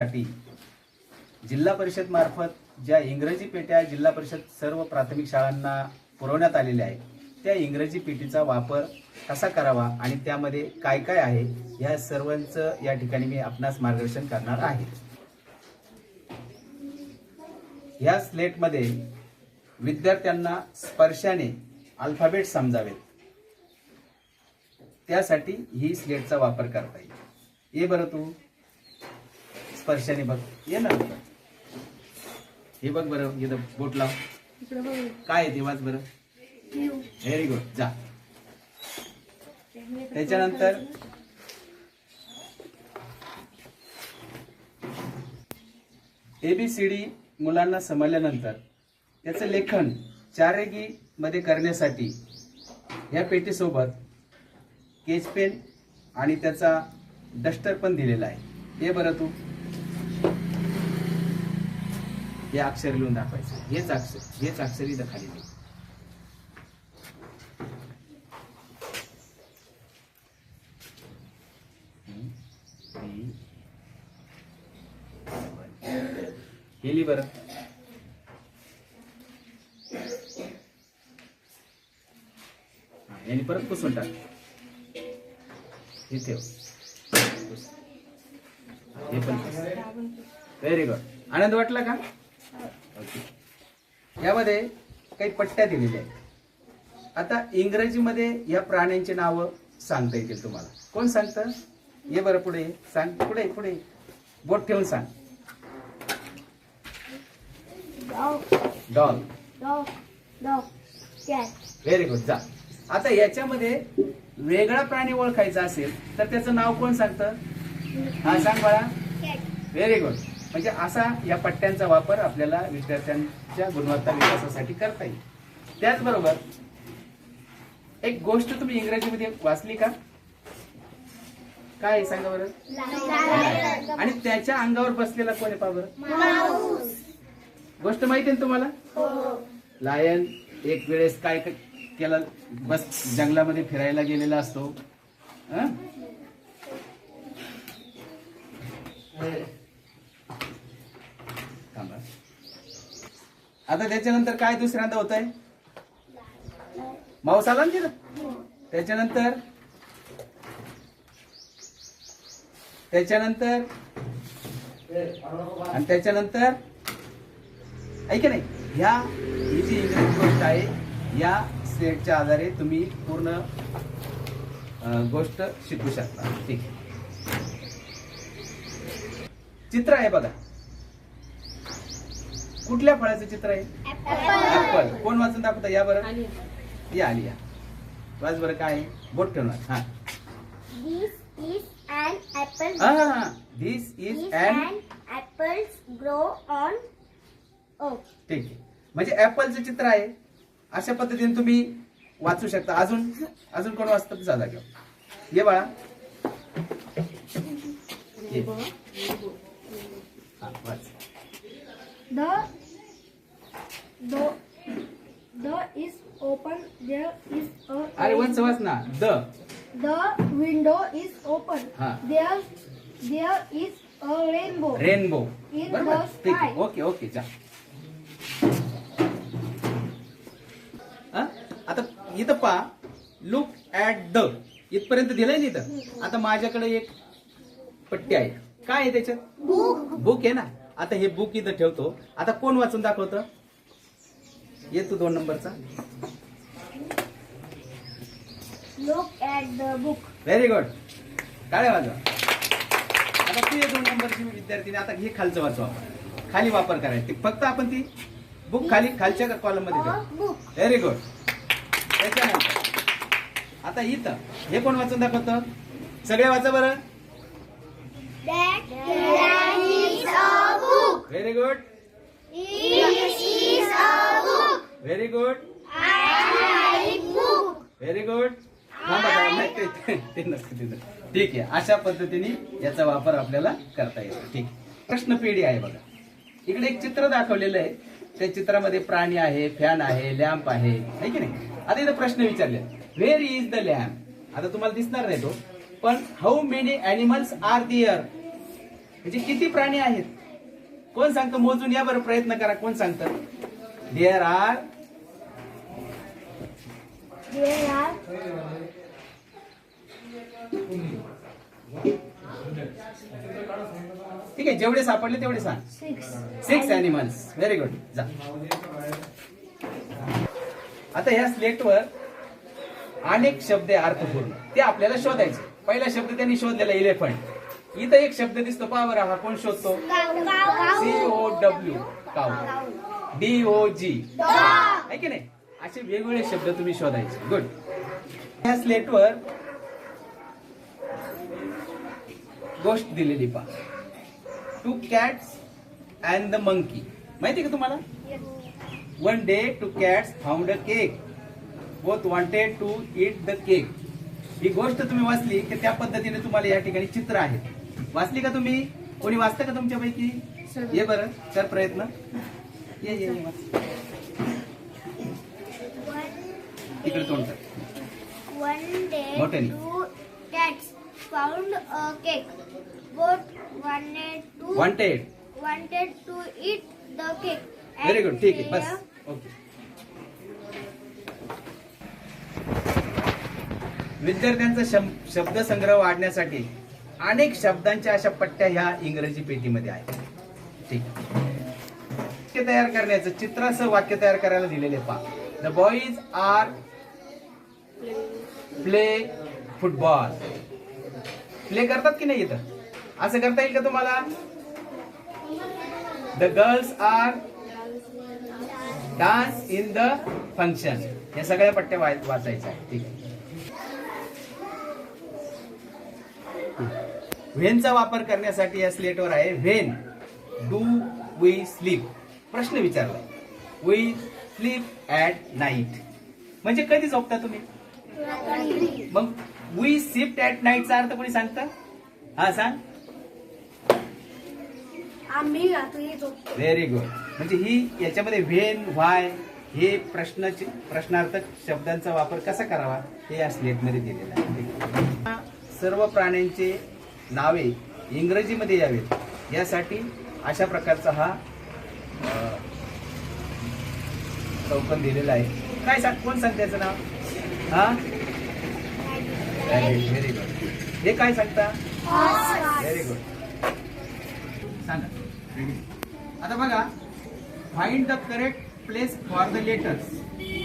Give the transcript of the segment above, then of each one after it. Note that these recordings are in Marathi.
साठी जिल्हा परिषद मार्फत ज्या इंग्रजी पेट्या जिल्हा परिषद सर्व प्राथमिक शाळांना पुरवण्यात आलेल्या आहेत त्या इंग्रजी पेटीचा वापर कसा करावा आणि त्यामध्ये काय काय आहे या सर्वांचं या ठिकाणी मी आपणास मार्गदर्शन करणार आहे. या स्लेटमध्ये विद्यार्थ्यांना स्पर्शाने अल्फाबेट समजावेत. त्यासाठी ही स्लेटचा वापर करता येईल. ये बरं तू. स्पर्शाने बघ. ये ना. हे बघ बरं इथं बोट लाव. काय आहे ते वाच बरं. व्हेरी गुड जा. त्याच्यानंतर? एबीसीडी मुलांना समजल्यानंतर त्याचं लेखन चारेगी मध्ये करण्यासाठी या पेटीसोबत केच पेन आणि त्याचा डस्टर पण दिलेला आहे. हे बरं तू. हे अक्षर लिहून दाखवायचं. हेच अक्षर हेच अक्षर इथं खाली लिह. गेली हे बरं परत पुसून टाक. हे ठेव. हे पण व्हेरी गुड आनंद वाटला का? यामध्ये काही पट्ट्या दिलेल्या आहेत. आता इंग्रजीमध्ये या प्राण्यांची नावं सांगता येतील तुम्हाला. कोण सांगतं? ये बरं पुढे सांग. पुढे पुढे. बोट ठेवून सांग. Cat, व्हेरी गुड जा. आता याच्यामध्ये वेगळा प्राणी ओळखायचा असेल तर त्याचं नाव कोण सांगतं? हा सांग बाळा. व्हेरी गुड म्हणजे असा या पट्ट्यांचा वापर आपल्याला विद्यार्थ्यांच्या गुणवत्ता विकासासाठी करता येईल. त्याचबरोबर एक गोष्ट तुम्ही इंग्रजीमध्ये वाचली का? काय आहे सांगा बरं? आणि त्याच्या अंगावर बसलेला कोण आहे पहा बरं? mouse, गोष्ट माहिती आहे ना तुम्हाला? लायन एक वेळेस काय केलं? बस जंगलामध्ये फिरायला गेलेला असतो. आता त्याच्यानंतर काय दुसऱ्यांदा होत आहे माऊस आला ना? तिथं त्याच्यानंतर? त्याच्यानंतर? आणि त्याच्यानंतर? ऐक नाही ह्या ही जी इंग्रजी गोष्ट आहे या सेटच्या आधारे तुम्ही पूर्ण गोष्ट शिकू शकता. ठीक आहे. चित्र आहे बघा. कुठल्या फळाचं चित्र आहे? ऍपल कोण वाचून दाखवता? या बरं. या आली या वाच बरं काय? आहे? बोट ठेवणार. हा. हा this is and apples grow on oak. ठीक आहे. म्हणजे ऍपलचं चित्र आहे. अशा पद्धतीने तुम्ही वाचू शकता. अजून अजून कोण वाचतं साधा घेऊ ये बाळा. ये. वाच. Is open. There is a अरे वंच वाच ना. The open. हा. There there is a rainbow. Rainbow In बरोबर. the sky. Okay okay. जा. हा? आता इथं पा लुक ऍट द इथपर्यंत दिलंय ना इथं? आता माझ्याकडे एक पट्टी आहे. काय आहे त्याच्यात? बुक आहे ना? आता हे बुक इथं ठेवतो. आता कोण वाचून दाखवतं? ये तू दोन नंबरचा. Look at the book. Very good काय वाजवा. आता तू ये दोन नंबरची विद्यार्थी आता हे खालचं वाचू आपण. खाली वापर करायचा. ते फक्त आपण ती बुक खाली खालच्या कॉलममध्ये. व्हेरी गुड त्याच्यानंतर आता इथं हे कोण वाचून दाखवतं? सगळे वाचा बरं. Very good very good very good ते- नसतं तिथं. ठीक आहे अशा पद्धतीने याचा वापर आपल्याला करता येतो. ठीक प्रश्न पेढी आहे बघा. इकडे एक चित्र दाखवलेलं आहे. त्या चित्रामध्ये प्राणी आहे फॅन आहे लॅम्प आहे. है की नाही? आता इथं प्रश्न विचारले. व्हेर इज द लॅम्प आता तुम्हाला दिसणार नाही तो पण how many animals are there म्हणजे किती प्राणी आहेत? कोण सांगतं? मोजून या बरं प्रयत्न करा. कोण सांगतं? देअर आर ठीक आहे जेवढे सापडले तेवढे सांग. सिक्स अॅनिमल्स व्हेरी गुड जा. आता ह्या स्लेटवर अनेक शब्द अर्थपूर्ण ते आपल्याला शोधायचे. पहिला शब्द त्यांनी शोधलेला इलेफंट इथं एक शब्द दिसतो. पहा बरं हा कोण शोधतो? C O W cow D O G आहे की नाही? असे वेगवेगळे शब्द तुम्ही शोधायचे. गुड ह्या स्लेटवर गोष्ट दिलेली पहा. Two cats and the monkey माहिती का तुम्हाला? One day two cats found a cake both wanted to eat the cake ही गोष्ट तुम्ही वाचली की त्या पद्धतीने तुम्हाला या ठिकाणी चित्र आहेत. वाचली का तुम्ही? कोणी वाचतं का तुमच्यापैकी? ये बरं कर प्रयत्न. ये ये ये वाच. तिकडे तोंड day, मोठ्याने. two cats found a cake. Both wanted to wanted wanted to eat the cake. Very good ठीक आहे. बस. ओके विद्यार्थ्यांचा शम- शब्दसंग्रह वाढण्यासाठी अनेक शब्दांच्या अशा पट्ट्या ह्या इंग्रजी पेटीमध्ये आहेत. ठीक. वाक्य तयार करण्याचं चित्रासह वाक्य तयार करायला दिलेले पहा. The boys are play football. Play करतात की नाही इथं? असं करता येईल का तुम्हाला? The girls are dance in the function या सगळ्या पट्ट्या वाचायच्या ठीक व्हेनचा वापर करण्यासाठी या स्लेटवर आहे व्हेन. डू वी स्लीप प्रश्न विचारला. वी स्लीप ऍट नाईट म्हणजे कधी झोपता तुम्ही? मग वी स्लीप ऍट नाईटचा अर्थ कोणी सांगतं? हा सांग. आम्ही रात्री झोपतो. व्हेरी गुड म्हणजे ही याच्यामध्ये व्हेन व्हाय हे प्रश्नाचे प्रश्नार्थक शब्दांचा वापर कसा करावा? हे या स्लेटमध्ये दिलेलं आहे. सर्व प्राण्यांचे नावे इंग्रजीमध्ये यावेत. यासाठी अशा प्रकारचा हा चौकन दिलेला आहे. काय सांग कोण सांगते याचं नाव? हा? व्हेरी गुड हे काय सांगता? व्हेरी गुड सांगा. आता बघा find the correct place for the letters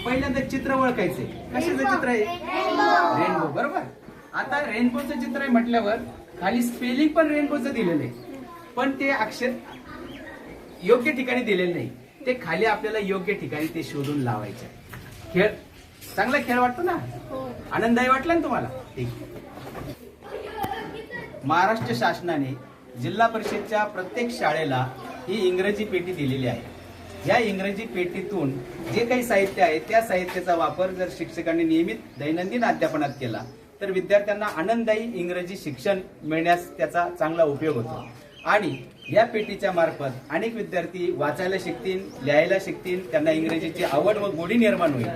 पहिल्यांदा चित्र ओळखायचे कशाचं चित्र आहे? रेनबो बरोबर? आता रेनबोचं चित्र आहे म्हटल्यावर खाली स्पेलिंग पण रेनबोचं दिलेलं आहे. पण ते अक्षर योग्य ठिकाणी दिलेलं नाही. ते खाली आपल्याला योग्य ठिकाणी ते शोधून लावायचे आहे. खेळ चांगला खेळ वाटतो ना? आनंददायी वाटला ना तुम्हाला? ठीक. महाराष्ट्र शासनाने जिल्हा परिषदच्या प्रत्येक शाळेला ही इंग्रजी पेटी दिलेली आहे. या इंग्रजी पेटीतून जे काही साहित्य आहे त्या साहित्याचा वापर जर शिक्षकांनी नियमित दैनंदिन अध्यापनात केला तर विद्यार्थ्यांना आनंददायी इंग्रजी शिक्षण मिळण्यास त्याचा चांगला उपयोग होतो. आणि या पेटीच्या मार्फत अनेक विद्यार्थी वाचायला शिकतील लिहायला शिकतील त्यांना इंग्रजीची आवड व गोडी निर्माण होईल.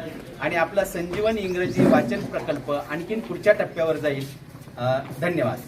आणि आपला संजीवन इंग्रजी वाचन प्रकल्प आणखीन पुढच्या टप्प्यावर जाईल. धन्यवाद.